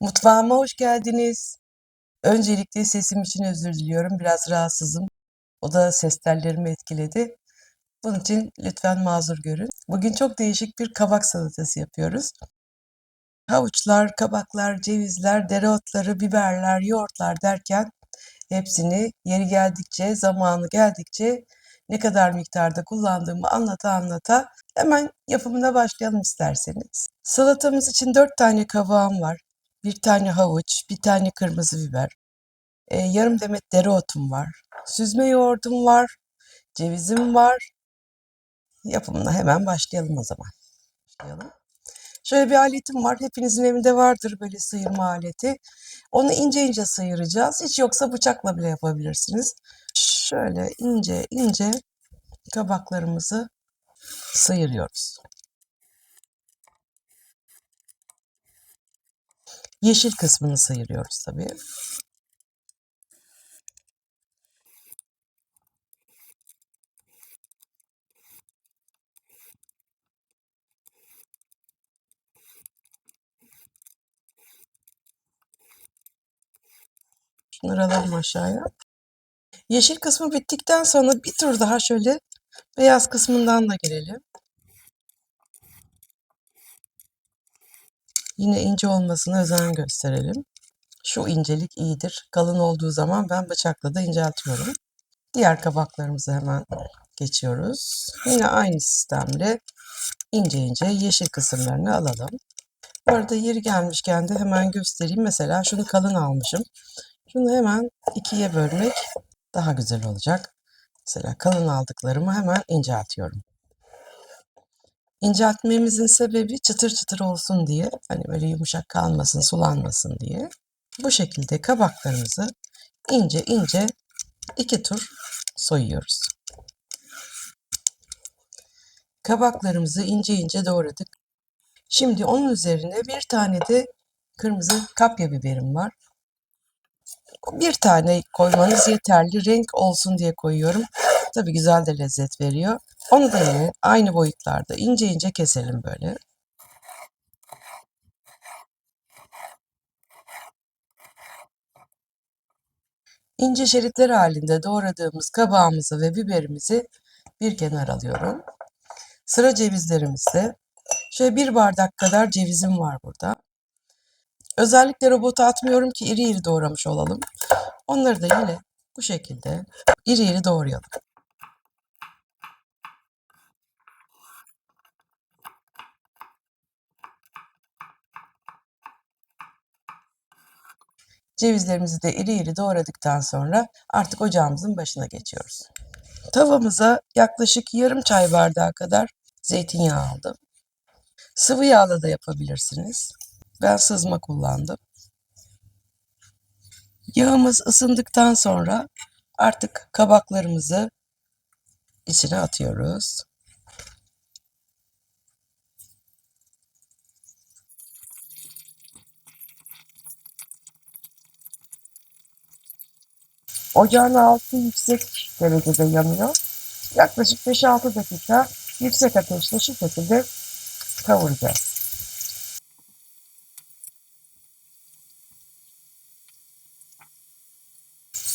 Mutfağıma hoş geldiniz. Öncelikle sesim için özür diliyorum. Biraz rahatsızım. O da ses tellerimi etkiledi. Bunun için lütfen mazur görün. Bugün çok değişik bir kabak salatası yapıyoruz. Havuçlar, kabaklar, cevizler, dereotları, biberler, yoğurtlar derken hepsini yeri geldikçe, zamanı geldikçe ne kadar miktarda kullandığımı anlata anlata hemen yapımına başlayalım isterseniz. Salatamız için 4 tane kabağım var. Bir tane havuç, bir tane kırmızı biber, e, yarım demet dereotum var, süzme yoğurdum var, cevizim var. Yapımına hemen başlayalım o zaman. Başlayalım. Şöyle bir aletim var. Hepinizin evinde vardır böyle sıyırma aleti. Onu ince ince sıyıracağız. Hiç yoksa bıçakla bile yapabilirsiniz. Şöyle ince ince kabaklarımızı sıyırıyoruz. Yeşil kısmını sıyırıyoruz tabii. Şunları alalım aşağıya. Yeşil kısmı bittikten sonra bir tur daha şöyle beyaz kısmından da gelelim. Yine ince olmasına özen gösterelim. Şu incelik iyidir. Kalın olduğu zaman ben bıçakla da inceltiyorum. Diğer kabaklarımızı hemen geçiyoruz. Yine aynı sistemle ince ince yeşil kısımlarını alalım. Bu arada yeri gelmişken de hemen göstereyim. Mesela şunu kalın almışım. Şunu hemen ikiye bölmek daha güzel olacak. Mesela kalın aldıklarımı hemen inceltiyorum. İnceltmemizin sebebi çıtır çıtır olsun diye. Hani böyle yumuşak kalmasın, sulanmasın diye. Bu şekilde kabaklarımızı ince ince iki tur soyuyoruz. Kabaklarımızı ince ince doğradık. Şimdi onun üzerine bir tane de kırmızı kapya biberim var. Bir tane koymanız yeterli. Renk olsun diye koyuyorum. Tabii güzel de lezzet veriyor. Onu da yine aynı boyutlarda ince ince keselim böyle. İnce şeritler halinde doğradığımız kabağımızı ve biberimizi bir kenar alıyorum. Sıra cevizlerimizde. Şöyle bir bardak kadar cevizim var burada. Özellikle robota atmıyorum ki iri iri doğramış olalım. Onları da yine bu şekilde iri iri doğrayalım. Cevizlerimizi de iri iri doğradıktan sonra artık ocağımızın başına geçiyoruz. Tavamıza yaklaşık yarım çay bardağı kadar zeytinyağı aldım. Sıvı yağla da yapabilirsiniz. Ben sızma kullandım. Yağımız ısındıktan sonra artık kabaklarımızı içine atıyoruz. Ocağın altı yüksek derecede yanıyor. Yaklaşık 5-6 dakika yüksek ateşte şu şekilde kavuracağız.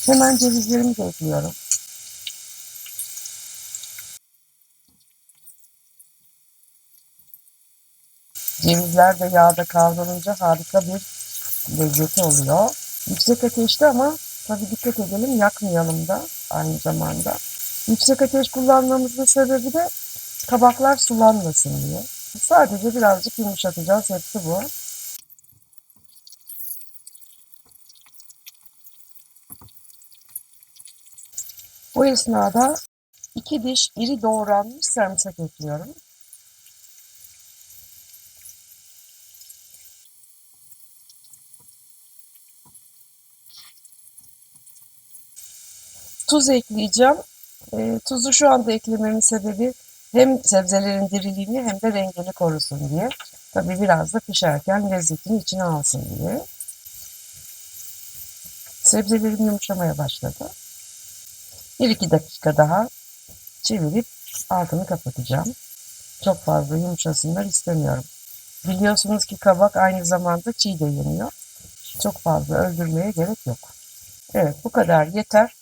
Hemen cevizlerimi de ekliyorum. Cevizler de yağda kavrulunca harika bir lezzeti oluyor. Yüksek ateşte ama tabii dikkat edelim yakmayalım da aynı zamanda. Yüksek ateş kullanmamızın sebebi de kabaklar sulanmasın diye. Sadece birazcık yumuşatacağız. Hepsi bu. Bu esnada iki diş iri doğranmış sarımsak ekliyorum. Tuz ekleyeceğim. E, tuzu şu anda eklememin sebebi hem sebzelerin diriliğini hem de rengini korusun diye. Tabii biraz da pişerken lezzetini içine alsın diye. Sebzelerim yumuşamaya başladı. 1-2 dakika daha çevirip altını kapatacağım. Çok fazla yumuşasınlar istemiyorum. Biliyorsunuz ki kabak aynı zamanda çiğ de yeniyor. Çok fazla öldürmeye gerek yok. Evet bu kadar yeter.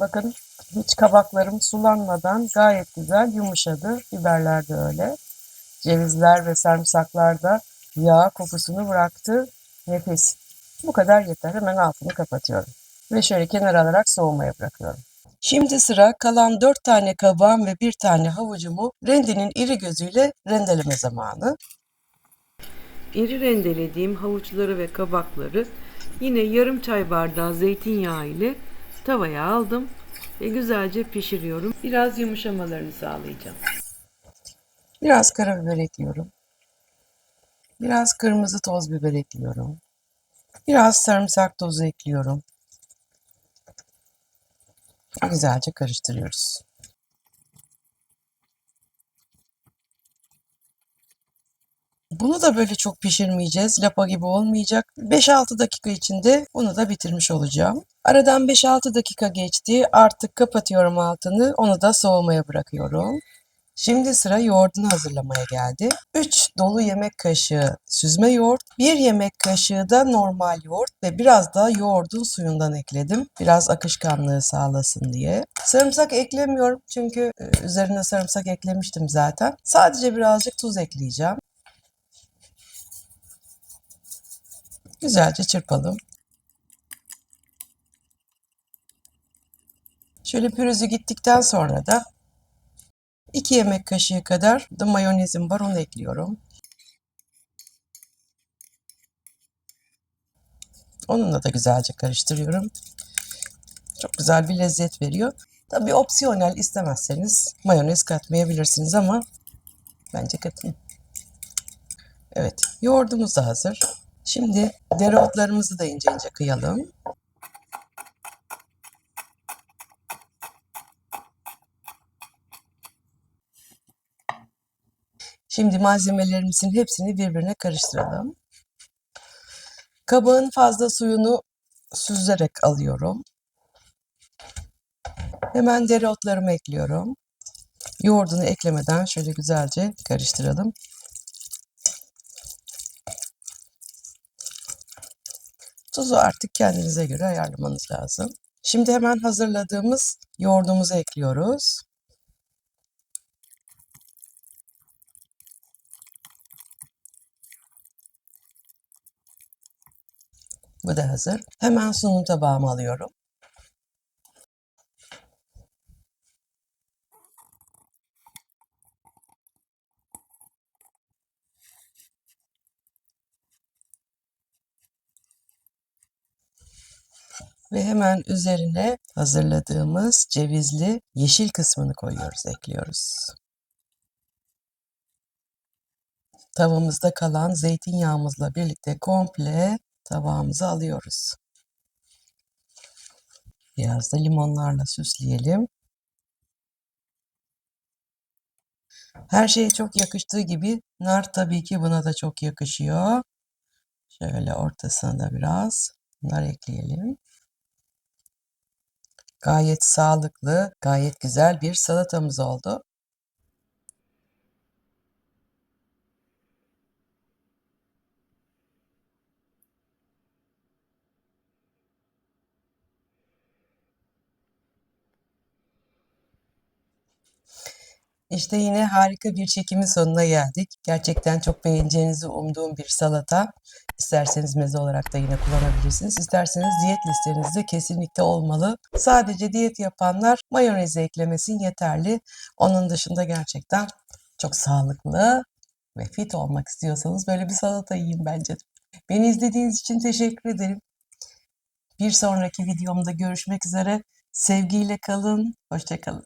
Bakın hiç kabaklarım sulanmadan gayet güzel yumuşadı. Biberler de öyle. Cevizler ve sarımsaklar da yağ kokusunu bıraktı. Nefis. Bu kadar yeter. Hemen altını kapatıyorum. Ve şöyle kenara alarak soğumaya bırakıyorum. Şimdi sıra kalan 4 tane kabağım ve 1 tane havucumu rendenin iri gözüyle rendeleme zamanı. İri rendelediğim havuçları ve kabakları yine yarım çay bardağı zeytinyağı ile tavaya aldım ve güzelce pişiriyorum. Biraz yumuşamalarını sağlayacağım. Biraz karabiber ekliyorum. Biraz kırmızı toz biber ekliyorum. Biraz sarımsak tozu ekliyorum. Güzelce karıştırıyoruz. Bunu da böyle çok pişirmeyeceğiz. Lapa gibi olmayacak. 5-6 dakika içinde bunu da bitirmiş olacağım. Aradan 5-6 dakika geçti. Artık kapatıyorum altını. Onu da soğumaya bırakıyorum. Şimdi sıra yoğurdunu hazırlamaya geldi. 3 dolu yemek kaşığı süzme yoğurt, 1 yemek kaşığı da normal yoğurt ve biraz da yoğurdun suyundan ekledim. Biraz akışkanlığı sağlasın diye. Sarımsak eklemiyorum çünkü e, üzerine sarımsak eklemiştim zaten. Sadece birazcık tuz ekleyeceğim. Güzelce çırpalım. Şöyle pürüzü gittikten sonra da 2 yemek kaşığı kadar da mayonezim var onu ekliyorum. Onunla da güzelce karıştırıyorum. Çok güzel bir lezzet veriyor. Tabii opsiyonel istemezseniz mayonez katmayabilirsiniz ama bence katın. Evet, yoğurdumuz da hazır. Şimdi dereotlarımızı da ince ince kıyalım. Şimdi malzemelerimizin hepsini birbirine karıştıralım. Kabağın fazla suyunu süzerek alıyorum. Hemen dereotlarımı ekliyorum. Yoğurdunu eklemeden şöyle güzelce karıştıralım. Tuzu artık kendinize göre ayarlamanız lazım. Şimdi hemen hazırladığımız yoğurdumuzu ekliyoruz. Bu da hazır. Hemen sunum tabağıma alıyorum. Ve hemen üzerine hazırladığımız cevizli yeşil kısmını koyuyoruz, ekliyoruz. Tavamızda kalan zeytinyağımızla birlikte komple tabağımıza alıyoruz. Biraz da limonlarla süsleyelim. Her şeye çok yakıştığı gibi nar tabii ki buna da çok yakışıyor. Şöyle ortasına da biraz nar ekleyelim. Gayet sağlıklı, gayet güzel bir salatamız oldu. İşte yine harika bir çekimin sonuna geldik. Gerçekten çok beğeneceğinizi umduğum bir salata. İsterseniz meze olarak da yine kullanabilirsiniz. İsterseniz diyet listenizde kesinlikle olmalı. Sadece diyet yapanlar mayonezi eklemesin yeterli. Onun dışında gerçekten çok sağlıklı ve fit olmak istiyorsanız böyle bir salata yiyin bence. Beni izlediğiniz için teşekkür ederim. Bir sonraki videomda görüşmek üzere. Sevgiyle kalın, hoşça kalın.